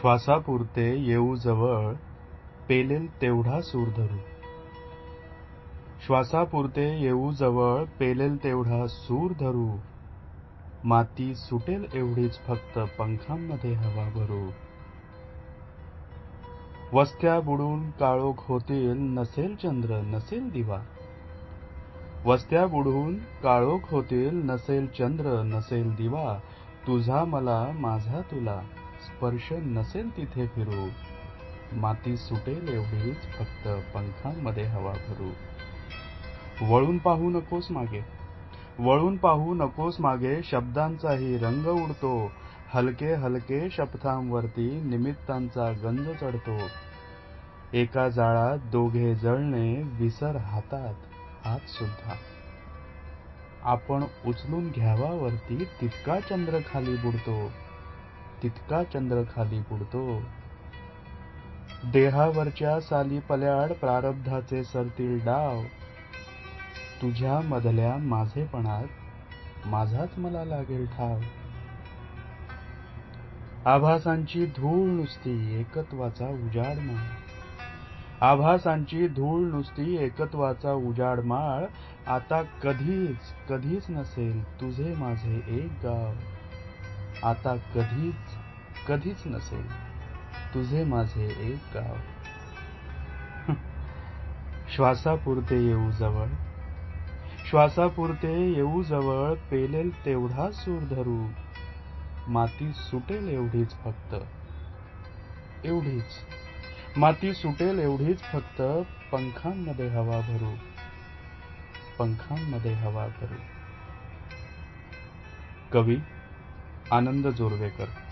श्वासापुरते येऊ जवळ पेलेल तेवढा सूर धरू. श्वासापुरते येऊ जवळ पेलेल तेवढा सूर धरू. माती सुटेल एवढीच फक्त पंखांमध्ये हवा भरू. वस्त्या बुडून काळोख होतील नसेल चंद्र नसेल दिवा. वस्त्या बुडून काळोख होतील नसेल चंद्र नसेल दिवा. तुझा मला माझा तुला. स्पर्श नसेल तिथे फिरू. माती सुटेल एवढीच फक्त पंखांमध्ये हवा भरू. वळून पाहू नकोस मागे. वळून पाहू नकोस मागे. शब्दांचाही रंग उडतो. हलके हलके शपथांवरती निमित्तांचा गंज चढतो. एका जाळात दोघे जळणे विसर हातात आज सुद्धा. आपण उचलून घ्यावावरती तितका चंद्र खाली बुडतो. तितका चंद्र खाली बुडतो. देहावरच्या साली पल्याड प्रारब्धाचे सरतील डाव. तुझ्या मधल्या माझेपणात माझाच मला लागेल ठाव. आभासांची धूळ नुसती एकत्वाचा उजाड माळ. आभासांची धूळ नुसती एकत्वाचा उजाड माळ. आता कधीच कधीच नसेल तुझे माझे एक गाव. आता कधीच कधीच नसेल तुझे माझे एक गाव. श्वासापुरते येऊ जवळ श्वासापुरते येऊ जवळ पेलेल तेवढा सूर धरू. माती सुटेल एवढीच फक्त एवढीच. माती सुटेल एवढीच फक्त पंखांमध्ये हवा भरू पंखांमध्ये हवा भरू. कवी आनंद जोरवेकर.